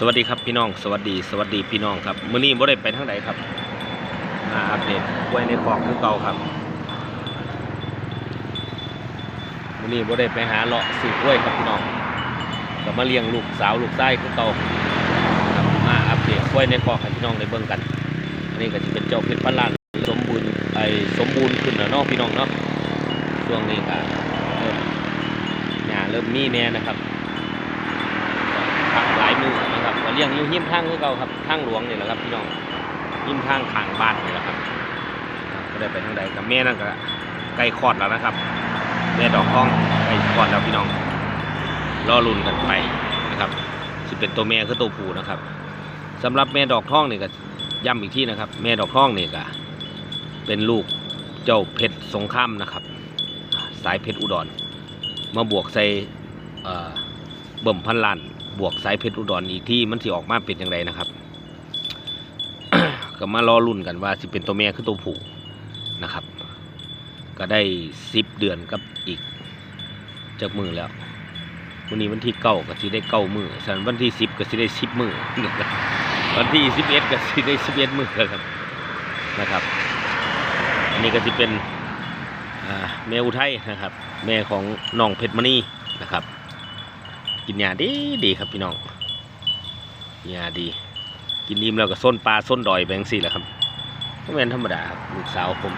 สวัสดีครับพี่น้อง สวัสดีสวัสดีพี่น้องครับมื้อนี้บ่ได้ไปทางไหนครับมาอัปเดตกล้วยในคลอกคือเก่าครับมื้อนี้บ่ได้ไปหาเลาะซื้อกล้วยครับพี่น้องก็มาเลี้ยงลูกสาวลูกชายคือเก่าครับมาอัปเดตกล้วยในคลอกให้พี่น้องได้เบิ่งกันอันนี้ก็จะเป็นเจ้าเพชรพันล้านสมบูรณ์ไอ้สมบูรณ์ขึ้นแล้วเนาะพี่น้องเนาะช่วงนี้ก็เริ่มหญ้าเริ่มมีแน่นะครับหลายมือ เลี้ยงอยู่หิ้มทางคือเก่าครับทางหลวงนี่แหละครับพี่น้องหิ้มทางข้างบ้านนี่แหละครับก็ได้ไปทางใดกับแม่นั่นก็ใกล้คอดแล้วนะครับแม่ดอกทองใกล้คอดแล้วพี่น้องรอรุ่นกันไปนะครับสิเป็นตัวแม่คือตัวผู้นะครับสำหรับแม่ดอกทองนี่ก็ย้ำอีกที่นะครับ แม่ดอกทองนี่ก็เป็นลูกเจ้าเพชรสงครามนะครับ สายเพชรอุดรมาบวกใส่เอ่อเบิ่มพันล้าน บวกสายเพชรอุดรอีกที่มันสิออกมาเป็นอย่างไรนะครับ ก็มารอรุ่นกันว่าสิเป็นตัวแม่คือตัวผู้นะครับ ก็ได้สิบเดือนกับอีกจากมือแล้ววันนี้วันที่เก้าก็สิได้เก้ามือส่วนวันที่สิบก็สิได้สิบมือวันที่สิบเอ็ดก็สิได้สิบเอ็ดมือครับนะครับ อันนี้ก็จะเป็นแม่อุทัยนะครับ แม่ของน้องเพชรมณีนะครับ กินยาดีดีครับพี่น้องยาดี กินนิ่มแล้วก็ส้นปลาส้นดอยแบงสี่แหละครับก็เป็นธรรมดาครับลูกสาวผม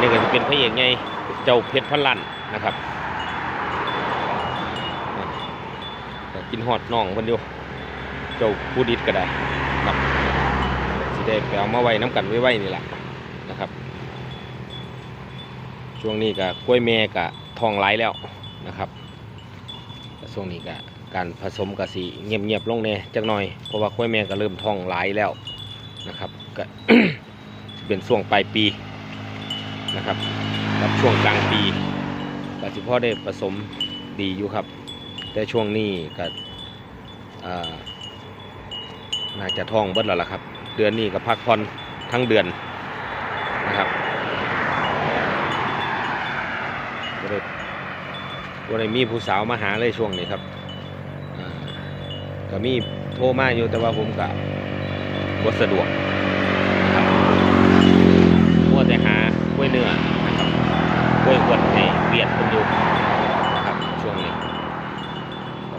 นี่ก็จะเป็นพระเอกไงเจ้าเพชรพันลันนะครับกินฮอดน้องมันอยู่เจ้าผู้ดิดก็ได้ครับสิได้ไปเอามาไว้น้ำกันไว้ไว้นี่แหละนะครับ ช่วงนี้ก็กล้วยแม่ก็ทองไหลแล้วนะครับ ช่วงนี้ก็การผสมกะสีเงียบๆลงแน่จักหน่อยเพราะว่าข้อยแม่ก็เริ่มท้องหลายแล้วนะครับก็เป็นช่วงปลายปีนะครับกับช่วงกลางปีก็สิพ่อได้ผสมดีอยู่ครับ แต่ช่วงนี้ก็อ่าน่าจะท้องเบิดแล้วล่ะครับ เดือนนี้ก็พักผ่อนทั้งเดือนนะครับก็ได้ วันนี้มีผู้สาวมาหาเลยช่วงนี้ครับก็มีโทรมาอยู่แต่ว่าผมก็บ่สะดวกนะครับมัวแต่หากล้วยเนื้อนะครับกล้วยอวดให้เบียดคนอยู่นะครับช่วงนี้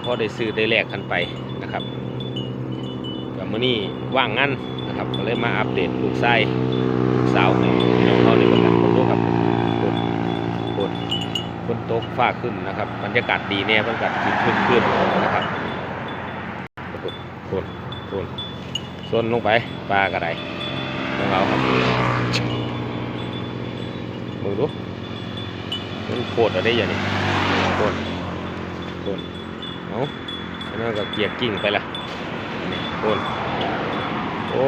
พอได้ซื้อได้แลกกันไปนะครับกับมื้อนี้ว่างงานนะครับก็เลยมาอัปเดตลูกชายลูกสาวให้พี่น้องเขาในเบิ่งกันผมดูครับโคตรโคตร ฝน ตกฟ้าขึ้นนะครับบรรยากาศดีแน่บรรยากาศขึ้นขึ้นนะครับโคนโคนโซนลงไปปลากระไดของเราครับมือดูมันโคตรอะไรอย่างนี้โคนโคนเอาอันนั้นก็เกียกกิ่งไปละโคนโอ้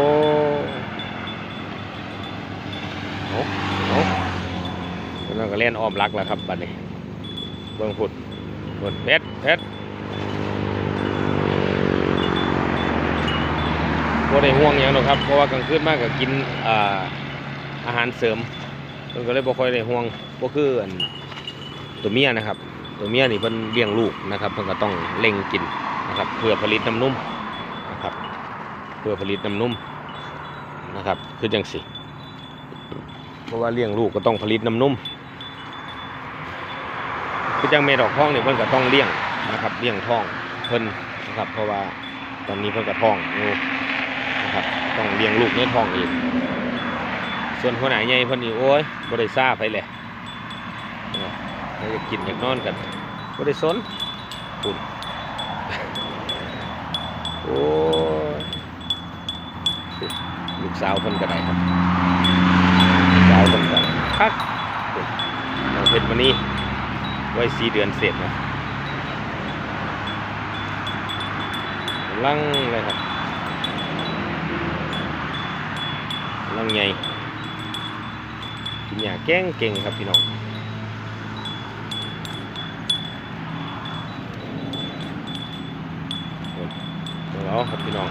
เอาเอาอันนั้นก็เล่นอ้อมรักแล้วครับบัดนี้ เบิ่งพุดพุดเพชรเพชรบ่ได้ห่วงหยังหรอกครับ เพราะว่ากลางคืนมากก็กินอ่าอาหารเสริมเพิ่นก็เลยบ่ค่อยได้ห่วงบ่คืออันตัวเมียนะครับ ตัวเมียนี่เพิ่นเลี้ยงลูกนะครับ เพิ่นก็ต้องเร่งกินนะครับ เพื่อผลิตน้ำนุ่มนะครับ เพื่อผลิตน้ำนุ่มนะครับ คือจังสิเพราะว่าเลี้ยงลูกก็ต้องผลิตน้ำนุ่ม คือจังเมดอกทองเนี่ยเพิ่นก็ต้องเลี้ยงนะครับเลี้ยงท้องเพิ่นนะครับ เพราะว่าตอนนี้เพิ่นก็ท้องอยู่นะครับต้องเลี้ยงลูกในท้องอีกส่วนหัวหนใหญ่เพิ่นนี่โอ้ยบ่ได้ซาไปแหละนะครับอยากกินอยากนอนกันบ่ได้สนปุ่นโอ้ลูกสาวเพิ่นก็ได้ครับสาวเพิ่นก็คักปุ่นน้องเพชรมานี่ ไว้สี่เดือนเสร็จนะลังเลยครับลังใหญ่กินหยาแก้งเก่งครับพี่น้องเอาครับพี่น้อง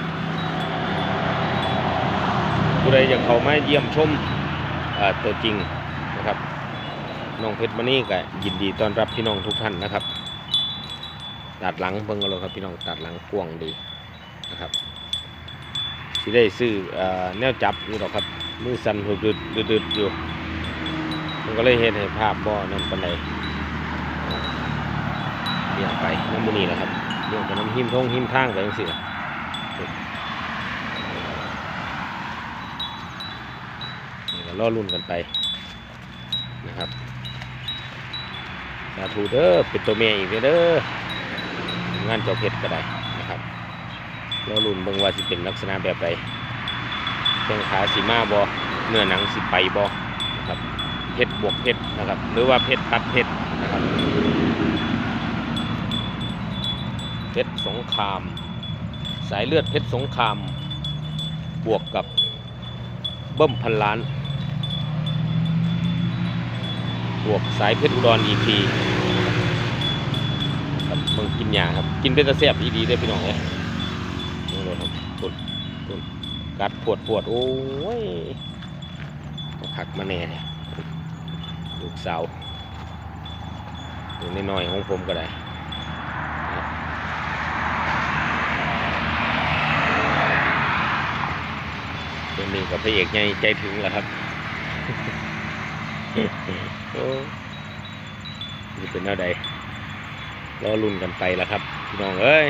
ผู้ใดอยากเข้ามาเยี่ยมชมตัวจริงนะครับ น้องเพชรมานี่ก็ยินดีต้อนรับพี่น้องทุกท่านนะครับตัดหลังเบิ่งกันเลยครับพี่น้องตัดหลังกวงดีนะครับที่ได้ซื้อเอ่อแนวจับอยู่หรอกครับมือสั่นดึดดึดดึดอยู่มันก็เลยเห็นให้ภาพบ่อนั่นปันใดเลี้ยงไปน้ำมือนี่แหละครับเลี้ยงไปน้ำหิมทงหิมทางไปจังซี่ล่ะนี่ก็รอรุ่นกันไปนะครับ สาธุเด้อเป็นตัวเมียอีกเด้องานเจ้าเพชรก็ได้นะครับรอรุ่นเบิ่งว่าสิเป็นลักษณะแบบใดแข้งขาสีมาบอเนื้อหนังสิไปบอนะครับเพชรบวกเพชรนะครับ หรือว่าเพชรตัดเพชรนะครับเพชรสงคราม สายเลือดเพชรสงคราม บวกกับเบิ้มพันล้าน บวกสายเพชรอุดรอีพีครับมึงกินยาครับ กินเป็นตะแซ่บอีดได้พี่น้องเลยนี่เลยครับปวดปวดกัดปวดปวดโอ้ยผักมาแน่เนี่ยลูกสาวตัวน้อยๆของผมก็ได้นะครับตัวนี้กับพระเอกใหญ่ใจถึงแล้วครับ โอ้นี่เป็นแนวใดรอรุ่นกันไปแล้วครับ พี่น้องเอ้ย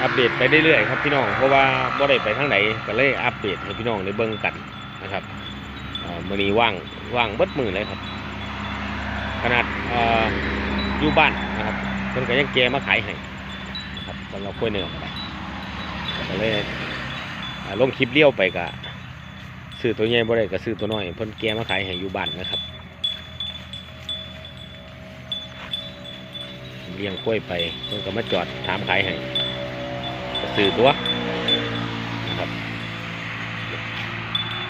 อัปเดตไปเรื่อยๆครับพี่น้อง เพราะว่าบ่ได้ไปทางไหนก็เลยอัปเดตให้พี่น้องได้เบิ่งกันนะครับเอ่อมื้อนี้ว่างว่างเบิดมือเลยครับ ขนาดออยู่บ้านนะครับเพิ่นก็ยังแกมาขายให้นะครับสำหรับกล้วยเนื้อก็ได้ก็เลยอ่าลงคลิปเลี้ยวไปกะ ซื้อตัวใหญ่บ่ได้ก็ซื้อตัวน้อยเพิ่นแกมาขายให้อยู่บ้านนะครับเลี้ยงกล้วยไปเพิ่นก็มาจอดถามขายให้ก็ซื้อตัวนะครับ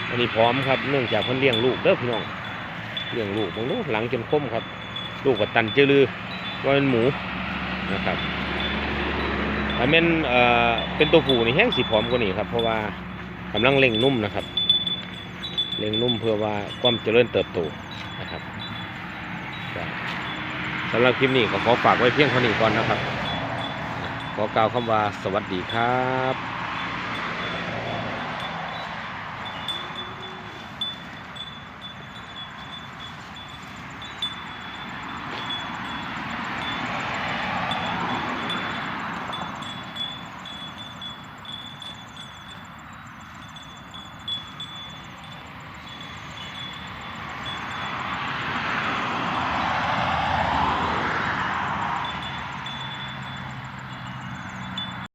อันนี้พร้อมครับเนื่องจากเพิ่นเลี้ยงลูกเด้อพี่น้องเลี้ยงลูกบางนู้นหลังจนคมครับ ลูกกับตันเจลือว่าเป็นหมูนะครับถ้าแม่นเอ่อเป็นตัวผู้นี่แห้งสีพร้อมกว่านี้ครับ เพราะว่ากำลังเล่งนุ่มนะครับ เลี้ยงนุ่มเพื่อว่าความเจริญเติบโตนะครับสำหรับคลิปนี้ก็ขอฝากไว้เพียงเท่านี้ก่อนนะครับ ขอกล่าวคำว่าสวัสดีครับ